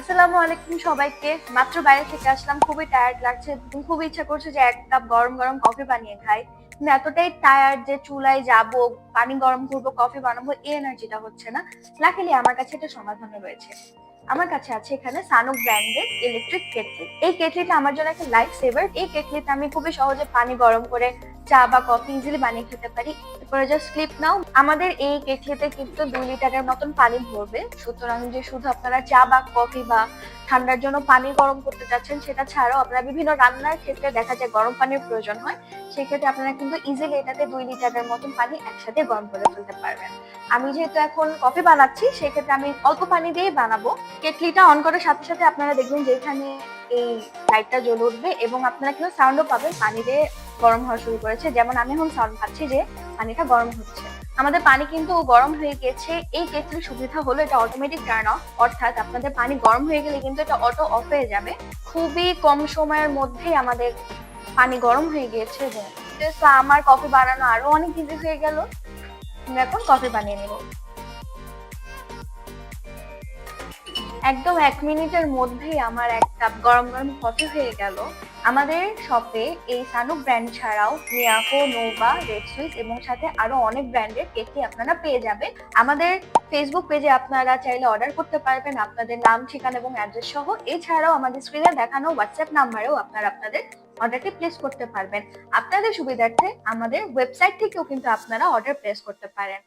আসসালামু আলাইকুম সবাইকে। মাত্র বাইরে থেকে আসলাম, খুবই টায়ার্ড লাগছে। খুব ইচ্ছা করছে যে এক কাপ গরম গরম কফি বানিয়ে খাই। কিন্তু এতটাই টায়ার্ড যে চুলায় যাব, পানি গরম করব কফি বানাবো, এই এনার্জিটা হচ্ছে না। লাকিলি আমার কাছে এটা সমাধান রয়েছে। আমার কাছে আছে এখানে সানুক ব্র্যান্ডের ইলেকট্রিক কেটলি এই কেটলিটা আমার জন্য একটা লাইফ সেভার এই কেটলিতে আমি খুবই সহজে পানি গরম করে চা বা কফি ইজিলি বানিয়ে খেতে পারি। এরপরে জাস্ট নাও। আমাদের এই কেটলিতে কিন্তু দুই লিটারের মতন পানি ভরবে। সুতরাং যে শুধু আপনারা চা বা কফি বা ঠান্ডার জন্য পানি গরম করতে চাচ্ছেন সেটা ছাড়াও আপনারা বিভিন্ন রান্নার ক্ষেত্রে দেখা যায় গরম পানির প্রয়োজন হয়। সেক্ষেত্রে আপনারা কিন্তু ইজিলি এটাতে দুই লিটারের মতন পানি একসাথে গরম করে ফেলতে পারবেন। আমি যেহেতু এখন কফি বানাচ্ছি, সেক্ষেত্রে আমি অল্প পানি দিয়েই বানাবো। কেটলিটা অন করার সাথে সাথে আপনারা দেখবেন যে এখানে এই লাইটটা জ্বলে উঠবে এবং আপনারা কিন্তু সাউন্ডও পাবেন। পানি দিয়ে গরম হওয়া শুরু করেছে। যেমন আমি এখন সাউন্ড পাচ্ছি যে পানিটা গরম হচ্ছে। আমাদের পানি কিন্তু গরম হয়ে গেছে। এই কেটলির সুবিধা হলো এটা অটোমেটিক টার্ন অফ অর্থাৎ আপনাদের পানি গরম হয়ে গেলে কিন্তু এটা অটো অফ হয়ে যাবে। খুবই কম সময়ের মধ্যেই আমাদের পানি গরম হয়ে গিয়েছে আমার কফি বানানো আরও অনেক ইজি হয়ে গেল। এখন কফি বানিয়ে নেব। একদম এক মিনিটের মধ্যেই আমার এক কাপ গরম গরম কফি হয়ে গেল। আমাদের শপে এই সানুক ব্র্যান্ড ছাড়াও মিয়াকো নোভা রেড সুইস এবং সাথে আরও অনেক ব্র্যান্ডের কেকই আপনারা পেয়ে যাবেন। আমাদের ফেসবুক পেজে আপনারা চাইলে অর্ডার করতে পারবেন আপনাদের নাম, ঠিকানা এবং অ্যাড্রেস সহ। এছাড়াও আমাদের স্ক্রিনে দেখানো হোয়াটসঅ্যাপ নাম্বারেও আপনারা আপনাদের অর্ডারটি প্লেস করতে পারবেন। আপনাদের সুবিধার্থে আমাদের ওয়েবসাইট থেকেও কিন্তু আপনারা অর্ডার প্লেস করতে পারেন।